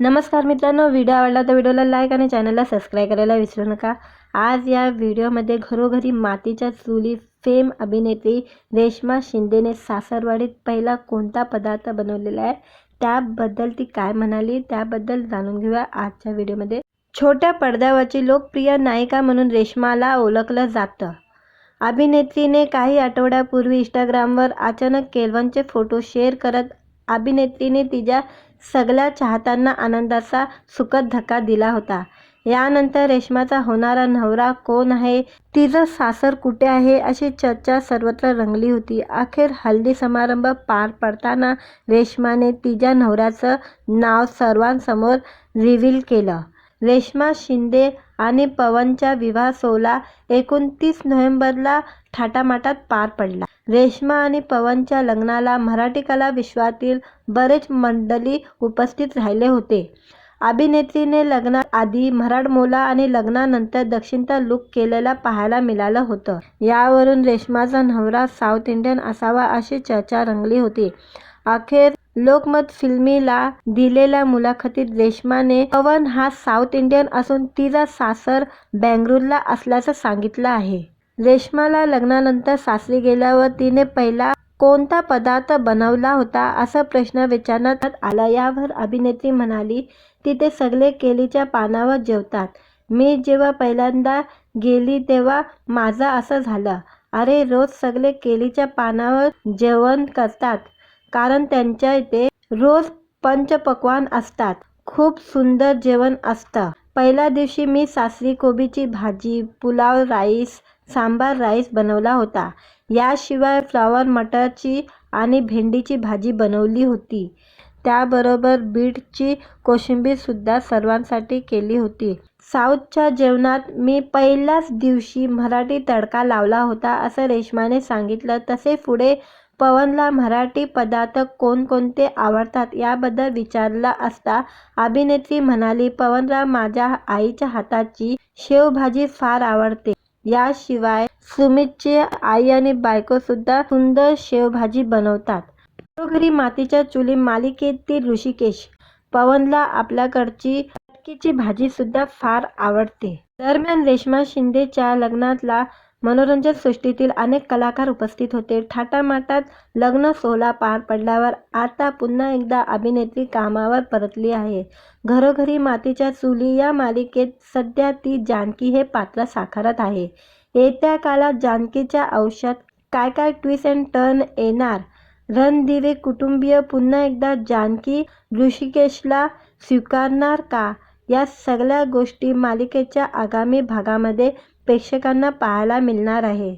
नमस्कार मित्रांनो व्हिडिओ आवडला तर व्हिडिओला लाईक आणि चॅनलला सबस्क्राईब करायला विसरू नका. आज या व्हिडिओमध्ये घरोघरी मातीच्या चुली फेम अभिनेत्री रेश्मा शिंदेने सासरवाडीत पहिला कोणता पदार्थ बनवलेला आहे? त्याबद्दल ती काय म्हणाली? त्याबद्दल जाणून घेऊया आजच्या व्हिडिओमध्ये छोट्या पडद्यावरची लोकप्रिय नायिका म्हणून रेश्माला ओळखलं जातं. अभिनेत्रीने काही आठवड्यापूर्वी इंस्टाग्रामवर अचानक केलवनचे फोटो शेअर करत अभिनेत्रीने तिच्या सगळ्या चाहत्यांना आनंदाचा सुखद धक्का दिला होता. यानंतर रेश्माचा होणारा नवरा कोण आहे? तिचं सासर कुठे आहे? अशी चर्चा सर्वत्र रंगली होती. अखेर हल्दी समारंभ पार पडताना रेश्माने तिच्या नवऱ्याचं नाव सर्वांसमोर रिव्हील केलं. रेश्मा शिंदे आणि पवनचा विवाह सोहळा एकोणतीस नोव्हेंबरला थाटामाटात पार पडला. रेश्मा आणि पवनच्या लग्नाला मराठी कला विश्वातील बरेच मंडळी उपस्थित राहिले होते. अभिनेत्रीने लग्नाआधी मराठमोला आणि लग्नानंतर दक्षिणता लुक केलेला पाहायला मिळालं होतं. यावरून रेश्माचा नवरा साऊथ इंडियन असावा अशी चर्चा रंगली होती. अखेर लोकमत फिल्मीला दिलेल्या मुलाखतीत रेश्माने पवन हा साऊथ इंडियन असून तिचा सासर बेंगळुरूला असल्याचं सांगितलं आहे. रेश्माला लग्नानंतर सासरी गेल्यावर तिने पहिला कोणता पदार्थ बनवला होता असा प्रश्न विचारण्यात आला. यावर अभिनेत्री म्हणाली तिथे सगळे केलीच्या पानावर जेवतात. मी जेव्हा पहिल्यांदा गेली तेव्हा माझं असं झालं. अरे रोज सगळे केळीच्या पानावर जेवण करतात. कारण त्यांच्या इथे रोज पंचपक्वान असतात. खूप सुंदर जेवण असतं. पहिल्या दिवशी मी सासरी कोबीची भाजी पुलाव राईस सांबार राईस बनवला होता. याशिवाय फ्लॉवर मटरची आणि भेंडीची भाजी बनवली होती. त्याबरोबर बीटची कोशिंबीरसुद्धा सर्वांसाठी केली होती. साऊथच्या जेवणात मी पहिल्याच दिवशी मराठी तडका लावला होता असं रेश्माने सांगितलं. तसे पुढे पवनला मराठी पदार्थ कोणकोणते आवडतात याबद्दल विचारलं असता अभिनेत्री म्हणाली पवनला माझ्या आईच्या हाताची शेवभाजी फार आवडते. याशिवाय सुमितची आई आणि बायकोसुद्धा सुंदर शेवभाजी बनवतात. घरोघरी मातीच्या चुली मालिकेतील ऋषिकेश. पवनला आपल्याकडची भाजी सुद्धा फार आवडते. दरम्यान रेश्मा शिंदेच्या लग्नातला मनोरंजन सृष्टीतील अनेक कलाकार उपस्थित होते. थाटामाटात लग्न सोहळा पार पडल्यावर आता पुन्हा एकदा अभिनेत्री कामावर परतली आहे. घरोघरी मातीच्या चुली या मालिकेत सध्या ती जानकी हे पात्र साकारत आहे. येत्या काळात जानकीच्या आयुष्यात काय काय ट्विस्ट अँड टर्न येणार? रणदिवे कुटुंबीय पुन्हा एकदा जानकी ऋषिकेशला स्वीकारणार का? या सगळ्या गोष्टी मालिकेच्या आगामी भागामध्ये प्रेक्षकांना पाहायला मिळणार आहे.